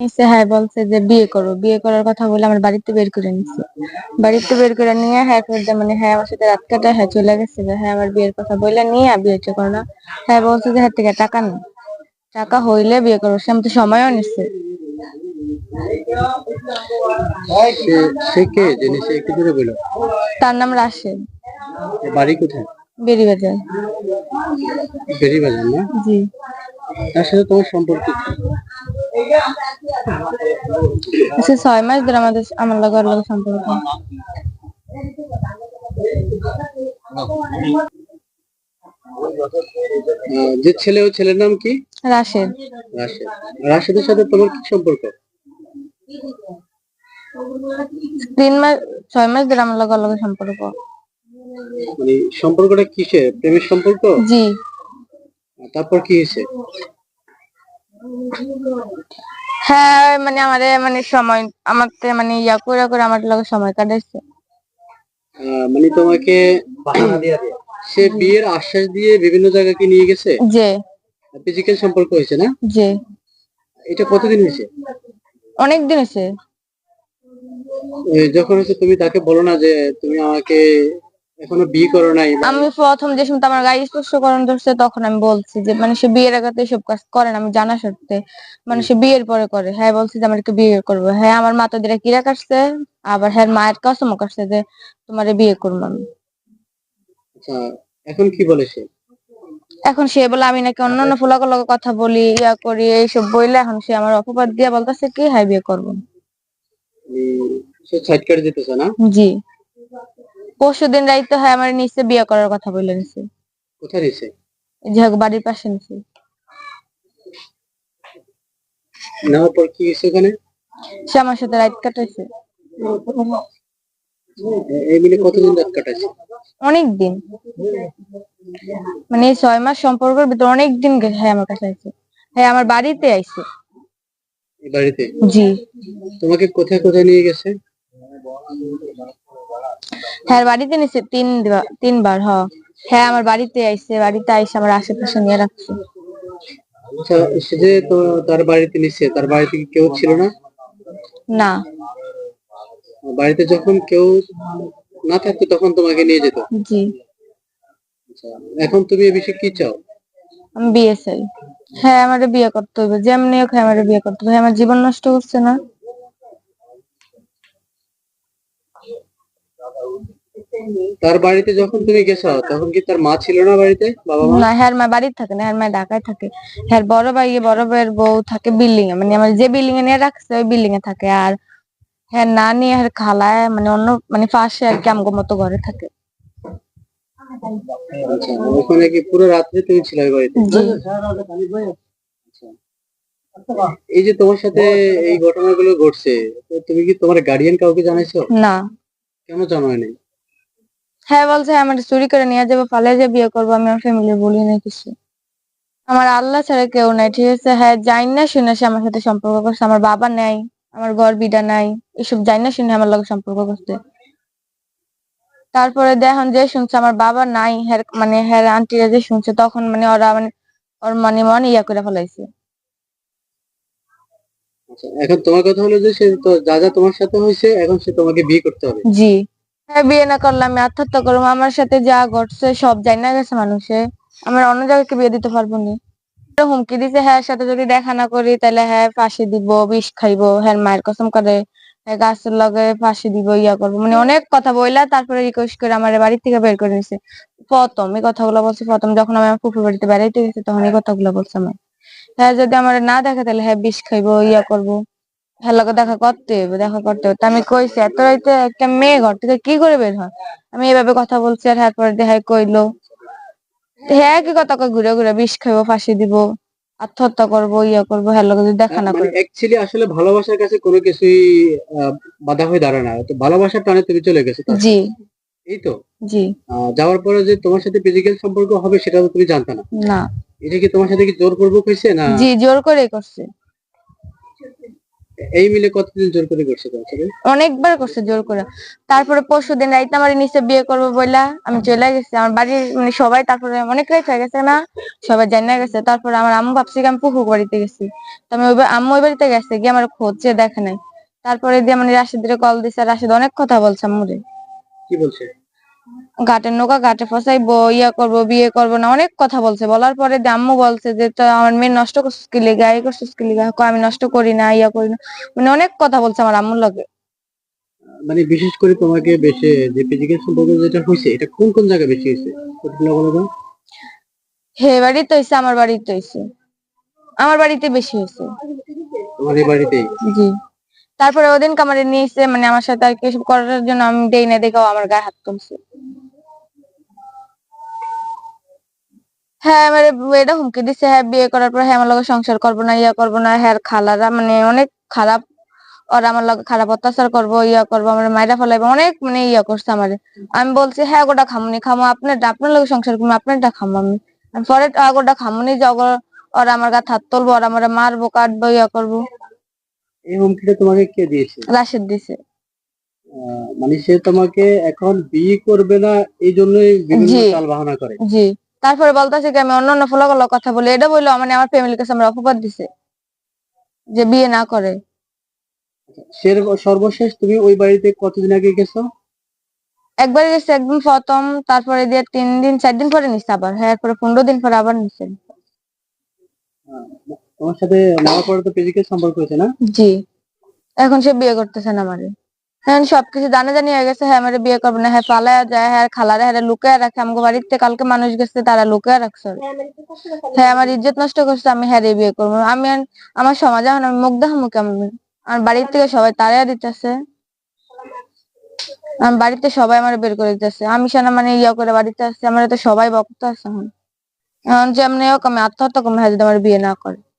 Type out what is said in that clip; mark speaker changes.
Speaker 1: নিচে হ্যাঁ বলছে যে বিয়ে করো। বিয়ে করার কথা বলে আমার বাড়িতে বের করে নিছে। বাড়িতে বের করে নিয়ে হ্যাঁ করে মানে হ্যাঁ আমার সাথে রাত কাটা হ্যাঁ চলে গেছে যে হ্যাঁ আমার বিয়ের কথা বলে নিয়ে বিয়েটা করো না। হ্যাঁ বলছে যে হ্যাঁ থেকে টাকা না। টাকা হইলে বিয়ে করো সে আমি তো সময়ও নিচ্ছে
Speaker 2: সে সে কে জেনে সে একটু দূরে বলো।
Speaker 1: তার নাম রাশেদ।
Speaker 2: বাড়ি কোথায়?
Speaker 1: বেরিবাজার
Speaker 2: বেরিবাজার না?
Speaker 1: জি।
Speaker 2: তার সাথে তোমার সম্পর্ক কি?
Speaker 1: সে ছয় মাস ধরে আমাদের আমার লগে ওর লগে সম্পর্ক।
Speaker 2: যে ছেলে ওই ছেলের নাম কি?
Speaker 1: রাশেদ।
Speaker 2: রাশেদ। রাশেদের সাথে তোমার কি সম্পর্ক?
Speaker 1: তিন মাস ছয় মাস ধরে আমার লগে ওর লগে সম্পর্ক।
Speaker 2: মানে সম্পর্কটা কিসে? প্রেমের সম্পর্ক?
Speaker 1: জি।
Speaker 2: তারপর কি হয়েছে?
Speaker 1: হ্যাঁ মানে আমারে মানে সময় আমার তে মানে ইয়া করে করে আমার লগে সময় কাটাইছে।
Speaker 2: মানে তোমাকে সে বিয়ের আশ্বাস দিয়ে বিভিন্ন জায়গাকে নিয়ে গেছে?
Speaker 1: যে
Speaker 2: ফিজিক্যাল সম্পর্ক হয়েছে না?
Speaker 1: যে
Speaker 2: এটা কতদিন হয়েছে?
Speaker 1: অনেক দিন হয়েছে।
Speaker 2: এই যখন হচ্ছে তুমি তাকে বলো না যে তুমি আমাকে এখনও বিয়ে করো নাই বা-
Speaker 1: আমি প্রথম যে শুনতে আমার গায়ে স্পর্শকরণ ধরছে তখন আমি বলছি যে মানে সে বিয়ের আগে তো এসব কাজ করে না আমি জানা সত্ত্বে। মানে সে বিয়ের পরে করে হ্যাঁ বলছি যে আমাকে বিয়ে করব। হ্যাঁ আমার মা তোদের কিরা কাটছে আবার হ্যাঁ মায়ের কসমও কাটছে যে তোমারে বিয়ে করব আমি।
Speaker 2: আচ্ছা এখন কি বলে সে?
Speaker 1: এখন সে বলে আমি নাকি অন্য অন্য ফুলাকর লগে কথা বলি ইয়া করি এইসব বইলে এখন সে আমার অপবাদ দিয়ে বলতেছে কি হ্যাঁ বিয়ে করব।
Speaker 2: সে সাইড কাটে দিতেছে না?
Speaker 1: জি। পরশু দিন রাইতে হয় আমার নিচে বিয়ে করার কথা বলে নিছে।
Speaker 2: কোথায় দিছে
Speaker 1: এই যে বাড়ির পাশে নিছে।
Speaker 2: নেওয়ার পর কি হয়েছে ওখানে?
Speaker 1: সে আমার সাথে রাইত কাটাইছে।
Speaker 2: এই মিলে কতদিন রাত কাটাইছে?
Speaker 1: অনেক দিন। মানে ছয় মাস সম্পর্কের ভিতর অনেক দিন হ্যাঁ আমার কাছে আইছে হ্যাঁ আমার বাড়িতে আইছে।
Speaker 2: এই বাড়িতে?
Speaker 1: জি।
Speaker 2: তোমাকে কোথায় কোথায় নিয়ে গেছে?
Speaker 1: হ্যাঁ বাড়িতে নিছে তিন তিনবার হ। হ্যাঁ আমার বাড়িতে আইছে বাড়িতে আইসে আমার আশেপাশে নিয়ে রাখছে।
Speaker 2: আচ্ছা সে যে তো- তার বাড়িতে নিছে তার বাড়িতে কি কেউ ছিল না?
Speaker 1: না।
Speaker 2: বাড়িতে যখন কেউ না থাকতো তখন তোমাকে নিয়ে যেত?
Speaker 1: জি।
Speaker 2: আচ্ছা, এখন তুমি এ বিষয়ে কি চাও?
Speaker 1: আমি বিয়ে চাই। হ্যাঁ আমারে বিয়ে করতে হবে যেমনি হোক হ্যাঁ আমারে বিয়ে করতে হবে হ্যাঁ, আমার জীবন নষ্ট করছে না।
Speaker 2: তার বাড়িতে যখন তুমি গেছো তখন কি তার মা ছিল না বাড়িতে? বাবা মা?
Speaker 1: না হ্যার মা বাড়িতে থাকে না হ্যার মা ঢাকায় থাকে। হ্যার বড় ভাই বড় ভাইয়ের বউ থাকে বিল্ডিং এ মানে আমার যে বিল্ডিং এ নিয়ে রাখছে ওই বিল্ডিং এ থাকে। আর হ্যাঁ না নিয়ে খালায় মানে অন্য মানে পাশে আর কি আমগো মতো ঘরে থাকে।
Speaker 2: আচ্ছা ওখানে কি পুরো রাত্রে তুমি ছিলে ওই বাড়িতে? এই যে তোমার সাথে এই ঘটনাগুলো ঘটছে তুমি কি তোমার গার্ডিয়ান কাউকে জানাইছো?
Speaker 1: না।
Speaker 2: কেন জানায়
Speaker 1: হ্যাঁ বলছে, আমার চুরি করে নিয়ে যাব পালে যে বিয়ে করব, আমি আমার ফ্যামিলি বলি না কিছু। আমার আল্লাহ ছাড়া কেউ নাই, ঠিক আছে? হ্যাঁ যাই না শুনে সে আমার সাথে সম্পর্ক করছে। আমার বাবা নাই, আমার ঘর বিডা নাই, এসব যাই না শুনে আমার লগে সম্পর্ক করছে। তারপরে দেখুন যে শুনছে, আমার বাবা নাই, হ্যার মানে হ্যার আন্টিরা যে শুনছে, তখন মানে ওরা মানে ওর মানে মনে ইয়া করে ফেলাইছে।
Speaker 2: এখন তোমার কথা হলো যে সে তো যা যা তোমার সাথে হয়েছে, এখন সে তোমাকে বিয়ে করতে হবে।
Speaker 1: জি। হ্যাঁ বিয়ে না করলে আমি আত্মহত্যা করব। আমার সাথে যা ঘটছে, সব জানি না গেছে মানুষে। আমার অন্য জায়গায় বিয়ে দিতে পারব না। হুমকি দিছে হ্যাঁ সাথে যদি দেখা না করি, তাহলে হ্যাঁ ফাঁসি দিব, বিষ খাইবো হ্যাঁ মায়ের কসম করে হ্যাঁ গাছের লগে ফাঁসি দিব, ইয়া করব। মানে অনেক কথা বইলা, তারপরে রিকোয়েস্ট করে আমার বাড়ি থেকে বের করে নিছে। প্রথম এই কথাগুলো বলছে, প্রথম যখন আমি আমার ফুফুর বাড়িতে বেড়াইতে গেছি, তখন এই কথাগুলো বলছে আমার হ্যাঁ যদি আমার না দেখে তাহলে হ্যাঁ বিষ খাইবো ইয়া করব। হ্যাঁ লগে দেখা করতে হবে দেখা করতে হবে আমি কইছি এত রাইতে একটা মেয়ে ঘর থেকে কি করে বের হয়? আমি এভাবে কথা বলছি আর হ্যাঁ পরে দেখাই কইলো। হ্যাঁ কি কথা কই ঘুরে ঘুরে বিষ খাইবো ফাঁসি দিব আত্মহত্যা করব ইয়া করব হ্যাঁ যদি দেখা না
Speaker 2: মানে
Speaker 1: করে।
Speaker 2: অ্যাকচুয়ালি আসলে ভালোবাসার কাছে কোনো কিছুই বাধা হয়ে দাঁড়ায় না। তো ভালোবাসার টানে তুমি চলে গেছো
Speaker 1: জি।
Speaker 2: এই তো?
Speaker 1: জি।
Speaker 2: যাওয়ার পরে যে তোমার সাথে ফিজিক্যাল সম্পর্ক হবে সেটা তো তুমি জানতে না।
Speaker 1: না।
Speaker 2: এটা কি তোমার সাথে কি জোর পূর্বক হয়েছে না?
Speaker 1: জি জোর করেই করছে।
Speaker 2: এই মিলে কতদিন জোর করে করছে তোমার সাথে?
Speaker 1: অনেকবার করছে জোর করে। তারপরে পরশু দিন রাইতে আমার নিচে বিয়ে করব বইলা আমি চলে গেছি। আমার বাড়ির মানে সবাই তারপরে অনেক রাইত হয়ে গেছে না সবাই জানা গেছে। তারপরে আমার আম্মু ভাবছি আমি পুকুর বাড়িতে গেছি। তো আমি ওই আম্মু ওই বাড়িতে গেছে গিয়ে আমার খোঁজে দেখে নাই। তারপরে দিয়ে মানে রাশিদের কল দিছে রাশিদ অনেক কথা বলছে আম্মুরে।
Speaker 2: কি বলছে?
Speaker 1: ঘাটের নৌকা ঘাটে ফসাইবো ইয়া করব বিয়ে করব না অনেক কথা বলছে। বলার পরে দিয়ে আম্মু বলছে যে তো আমার মেয়ে নষ্ট করছিস কি লিগা? এই করছিস কি লিগা? আমি নষ্ট করি না ইয়া করি না। মানে অনেক কথা বলছে আমার আম্মুর লগে।
Speaker 2: মানে বিশেষ করে তোমাকে বেশি যে ফিজিক্যাল সম্পর্ক যেটা হয়েছে এটা কোন কোন জায়গায় বেশি হয়েছে? কতগুলো বলো তো।
Speaker 1: হে বাড়িতে হইছে আমার বাড়িতে হইছে। আমার বাড়িতে বেশি হয়েছে
Speaker 2: তোমার এই বাড়িতেই?
Speaker 1: জি। তারপরে ওদিন কামারে নিয়েছে মানে আমার সাথে আর কি করার জন্য আমি দেই না দেখাও আমার গায়ে হাত তুলছে। হ্যাঁ আমার এটা হুমকি দিছে হ্যাঁ বিয়ে করার পর হ্যাঁ আমার লগে সংসার করব না ইয়া করব না হ্যাঁ খালারা মানে অনেক খারাপ ওরা আমার লগে খারাপ অত্যাচার করব ইয়া করব আমার মায়েরা ফেলাইবো অনেক মানে ইয়া করছে আমারে। আমি বলছি হ্যাঁ গোটা খামুনি খামো আপনার আপনার লগে সংসার করব আপনারটা খামো আমি। পরে গোটা খামুনি জগ ওরা আমার গায়ে হাত তুলবো ওরা আমার মারবো কাটবো ইয়া করব।
Speaker 2: এই হুমকিটা তোমাকে কে দিয়েছে?
Speaker 1: রাশেদ দিছে।
Speaker 2: মানে সে তোমাকে এখন বিয়ে করবে না এই জন্যই বিভিন্ন চাল বাহানা করে।
Speaker 1: জি। তারপরে বলতেছে কি আমি অন্য অন্য ফলাগুলো কথা বলি। এটা বলল মানে আমার ফ্যামিলির কাছে আমার অপবাদ দিছে যে বিয়ে না করে।
Speaker 2: সর্বশেষ তুমি ওই বাড়িতে কতদিন আগে গেছো?
Speaker 1: একবার গেছে একদিন প্রথম তারপরে দিয়ে তিন দিন চার দিন পরে নিচ্ছে আবার। হ্যাঁ এরপরে পনেরো দিন পরে আবার নিচ্ছে
Speaker 2: তোমার সাথে নেওয়ার পরে তো ফিজিক্যাল সম্পর্ক হয়েছে না?
Speaker 1: জি। এখন সে বিয়ে করতেছে না আমারে। এখন সবকিছু জানা জানি হয়ে গেছে। হ্যাঁ আমারে বিয়ে করবে না। হ্যাঁ পালায়া যায়। হ্যাঁ খালারে হ্যাঁ লুকায় রাখে। আমাকে বাড়িতে কালকে মানুষ গেছে তারা লুকায় রাখছে হ্যাঁ আমার ইজ্জত নষ্ট করছে আমি হ্যাঁ রে বিয়ে করব। আমি আমার সমাজে এখন আমি মুখ দেখামু কেমন? আমার বাড়ির থেকে সবাই তাড়িয়ে দিতেছে। আমার বাড়িতে সবাই আমার বের করে দিতেছে। আমি সেনা মানে ইয়া করে বাড়িতে আসছে। আমার তো সবাই বক্ত আছে এখন। এখন যেমনি হোক আমি আত্মহত্যা করব হ্যাঁ যদি আমার বিয়ে না করে।